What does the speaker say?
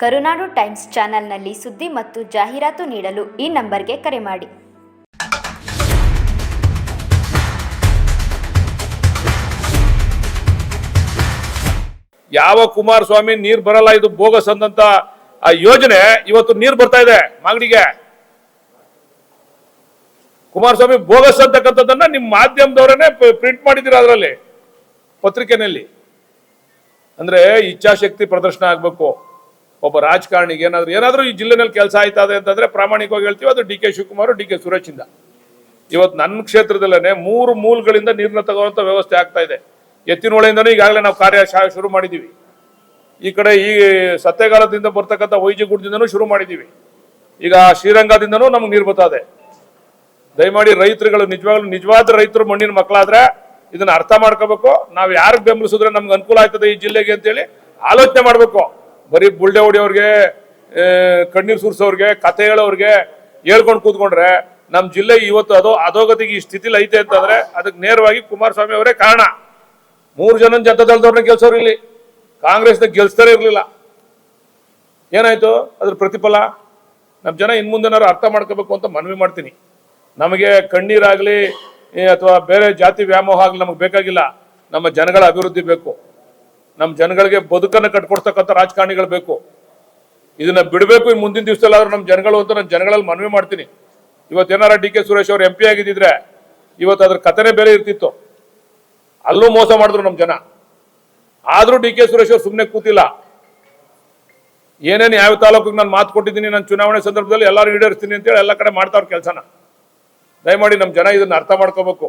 ಕರುನಾಡು times ಚಾನೆಲ್ನಲ್ಲಿ ಸುದ್ದಿ ಮತ್ತು ಜಾಹೀರಾತು ನೀಡಲು ಈ ನಂಬರ್ಗೆ ಕರೆ ಮಾಡಿ. ಯಾವ ಕುಮಾರಸ್ವಾಮಿ ನೀರು ಬರಲ್ಲ, ಇದು ಬೋಗಸ್ ಅಂದಂತ ಆ ಯೋಜನೆ ಇವತ್ತು ನೀರ್ ಬರ್ತಾ ಇದೆ ಮಾಗಡಿಗೆ. ಕುಮಾರಸ್ವಾಮಿ ಬೋಗಸ್ ಅಂತಕ್ಕಂಥದ್ದನ್ನ ನಿಮ್ ಮಾಧ್ಯಮದವರೇನೆ ಪ್ರಿಂಟ್ ಮಾಡಿದಿರ ಅದರಲ್ಲಿ, ಪತ್ರಿಕೆನಲ್ಲಿ? ಅಂದ್ರೆ ಇಚ್ಛಾಶಕ್ತಿ ಪ್ರದರ್ಶನ ಆಗ್ಬೇಕು. ಒಬ್ಬ ರಾಜಕಾರಣಿಗೆ ಏನಾದರೂ ಏನಾದರೂ ಈ ಜಿಲ್ಲೆನಲ್ಲಿ ಕೆಲಸ ಆಯ್ತದೆ ಅಂತಂದ್ರೆ ಪ್ರಾಮಾಣಿಕವಾಗಿ ಹೇಳ್ತೀವಿ. ಅದು D K Shivakumar, D K Suresh ಇಂದ ಇವತ್ತು ನನ್ನ ಕ್ಷೇತ್ರದಲ್ಲೇ ಮೂರು ಮೂಲಗಳಿಂದ ನೀರನ್ನ ತಗೋವಂಥ ವ್ಯವಸ್ಥೆ ಆಗ್ತಾ ಇದೆ. ಎತ್ತಿನೊಳೆಯಿಂದನೂ ಈಗಾಗಲೇ ನಾವು ಕಾರ್ಯ ಶುರು ಮಾಡಿದ್ದೀವಿ ಈ ಕಡೆ ಈ ಸತ್ಯಗಾಲದಿಂದ ಬರ್ತಕ್ಕಂಥ ವೈಜಿಗುಡ್ದಿಂದನೂ ಶುರು ಮಾಡಿದ್ದೀವಿ ಈಗ ಶ್ರೀರಂಗದಿಂದನೂ ನಮ್ಗೆ ನೀರು ಬರ್ತದೆ. ದಯಮಾಡಿ ರೈತರುಗಳು ನಿಜವಾಗ್ಲೂ ನಿಜವಾದ ರೈತರು ಮಣ್ಣಿನ ಮಕ್ಕಳಾದ್ರೆ ಇದನ್ನ ಅರ್ಥ ಮಾಡ್ಕೋಬೇಕು. ನಾವು ಯಾರಿಗೆ ಬೆಂಬಲಿಸಿದ್ರೆ ನಮ್ಗೆ ಅನುಕೂಲ ಆಗ್ತದೆ ಈ ಜಿಲ್ಲೆಗೆ ಅಂತೇಳಿ ಆಲೋಚನೆ ಮಾಡ್ಬೇಕು. ಬರೀ ಬುಲ್ಡೆ ಹೊಡಿಯೋರಿಗೆ ಕಣ್ಣೀರು ಸುರ್ಸೋರ್ಗೆ, ಕತೆ ಹೇಳೋರಿಗೆ ಹೇಳ್ಕೊಂಡು ಕೂತ್ಕೊಂಡ್ರೆ ನಮ್ಮ ಜಿಲ್ಲೆ ಇವತ್ತು ಅದು ಅಧೋಗತಿಗೆ ಈ ಸ್ಥಿತಿಲಿ ಐತೆ ಅಂತಂದ್ರೆ ಅದಕ್ಕೆ ನೇರವಾಗಿ ಕುಮಾರಸ್ವಾಮಿ ಅವರೇ ಕಾರಣ. ಮೂರು ಜನ ಜನತಾದಳದವ್ರನ್ನ ಗೆಲ್ಸೋರು ಇಲ್ಲಿ. ಕಾಂಗ್ರೆಸ್ನ ಗೆಲ್ಸ್ತಾರೆ ಇರಲಿಲ್ಲ. ಏನಾಯ್ತು? ಅದ್ರ ಪ್ರತಿಫಲ? ನಮ್ಮ ಜನ ಇನ್ ಮುಂದೆನಾರು ಅರ್ಥ ಮಾಡ್ಕೋಬೇಕು ಅಂತ ಮನವಿ ಮಾಡ್ತೀನಿ. ನಮಗೆ ಕಣ್ಣೀರಾಗಲಿ ಅಥವಾ ಬೇರೆ ಜಾತಿ ವ್ಯಾಮೋಹ ಆಗ್ಲಿ ನಮಗೆ ಬೇಕಾಗಿಲ್ಲ. ನಮ್ಮ ಜನಗಳ ಅಭಿವೃದ್ಧಿ ಬೇಕು. ನಮ್ಮ ಜನಗಳಿಗೆ ಬದುಕನ್ನು ಕಟ್ಕೊಡ್ತಕ್ಕಂಥ ರಾಜಕಾರಣಿಗಳು ಬೇಕು. ಇದನ್ನ ಬಿಡಬೇಕು ಇನ್ನು ಮುಂದಿನ ದಿವಸದಲ್ಲಾದ್ರೂ ನಮ್ಮ ಜನಗಳು ಅಂತ ನಾನು ಜನಗಳಲ್ಲಿ ಮನವಿ ಮಾಡ್ತೀನಿ. ಇವತ್ತೇನಾರ ಡಿ ಕೆ ಸುರೇಶ್ ಅವರು ಎಂ ಪಿ ಆಗಿದ್ದಿದ್ರೆ ಇವತ್ತು ಅದ್ರ ಕಥೆನೇ ಬೇರೆ ಇರ್ತಿತ್ತು. ಅಲ್ಲೂ ಮೋಸ ಮಾಡಿದ್ರು ನಮ್ಮ ಜನ. ಆದ್ರೂ ಡಿ ಕೆ ಸುರೇಶ್ ಅವ್ರು ಸುಮ್ಮನೆ ಕೂತಿಲ್ಲ. ಏನೇನು ಯಾವ ತಾಲೂಕಿಗೆ ನಾನು ಮಾತು ಕೊಟ್ಟಿದ್ದೀನಿ, ನಾನು ಚುನಾವಣೆ ಸಂದರ್ಭದಲ್ಲಿ ಎಲ್ಲರೂ ಈಡೇರಿಸ್ತೀನಿ ಅಂತೇಳಿ ಎಲ್ಲ ಕಡೆ ಮಾಡ್ತಾವ್ರ ಕೆಲಸನ. ದಯಮಾಡಿ ನಮ್ಮ ಜನ ಇದನ್ನ ಅರ್ಥ ಮಾಡ್ಕೋಬೇಕು.